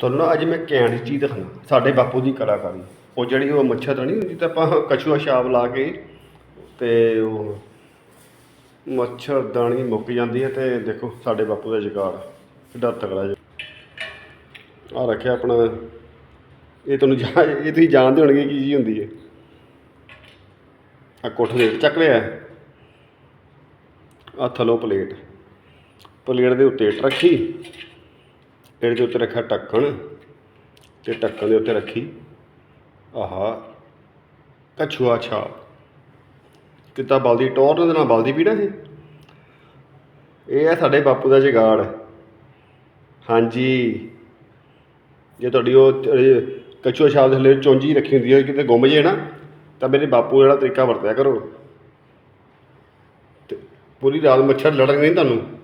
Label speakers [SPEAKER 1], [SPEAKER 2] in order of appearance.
[SPEAKER 1] ਤੁਹਾਨੂੰ ਨਾ ਅੱਜ ਮੈਂ ਘੈਂਟ ਚੀਜ਼ ਦਿਖਾਣਾ ਸਾਡੇ ਬਾਪੂ ਦੀ ਕਲਾਕਾਰੀ। ਉਹ ਜਿਹੜੀ ਉਹ ਮੱਛਰ ਨਹੀਂ ਹੁੰਦੀ ਤਾਂ ਆਪਾਂ ਕਛੂਆ ਛਾਪ ਲਾ ਕੇ ਤੇ ਉਹ ਮੱਛਰ ਦਾਣੀ ਮੁੱਕ ਜਾਂਦੀ ਹੈ ਤੇ ਦੇਖੋ ਸਾਡੇ ਬਾਪੂ ਦਾ ਜੁਗਾੜ, ਕਿੱਡਾ ਤਕੜਾ ਜਿਹਾ ਆ ਰੱਖਿਆ ਆਪਣਾ। ਇਹ ਤੁਹਾਨੂੰ ਜਾ ਇਹ ਤੁਸੀਂ ਜਾਣਦੇ ਹੋਣਗੇ ਕੀ ਚੀਜ਼ ਹੁੰਦੀ ਹੈ। ਆ ਕੋਠ ਦੇ ਚੱਕ ਲਿਆ ਆ ਥਲੋ ਪਲੇਟ। ਪਲੇਟ ਦੇ ਉੱਤੇ ਇੱਟ ਰੱਖੀ। ਇਹਦੇ ਦੇ ਉੱਤੇ ਰੱਖਿਆ ਢੱਕਣ ਤੇ ਢੱਕਣ ਦੇ ਉੱਤੇ ਰੱਖੀ ਆਹਾ ਕਛੂਆ ਛਾਪ ਕਿਤਾ ਬਲਦੀ? ਟੋਰ ਦੇ ਨਾਲ ਬਲਦੀ ਪੀਣਾ ਇਹ? ਇਹ ਹੈ ਸਾਡੇ ਬਾਪੂ ਦਾ ਜਗਾੜ। ਹਾਂਜੀ। ਜੇ ਤੁਹਾਡੀ ਉਹ ਅਹ, ਕਛੂਆ ਛਾਪ ਦੇ ਥੱਲੇ ਚੁੰਜੀ ਰੱਖੀ ਹੁੰਦੀ ਹੈ ਕਿਤੇ ਗੁੰਮ ਜੇ ਨਾ ਤਾਂ ਮੇਰੇ ਬਾਪੂ ਜਿਹੜਾ ਤਰੀਕਾ ਵਰਤਿਆ ਕਰੋ। ਤੇ ਪੂਰੀ ਰਾਤ ਮੱਛਰ ਲੜਨਗੇ ਨਹੀਂ ਤੁਹਾਨੂੰ।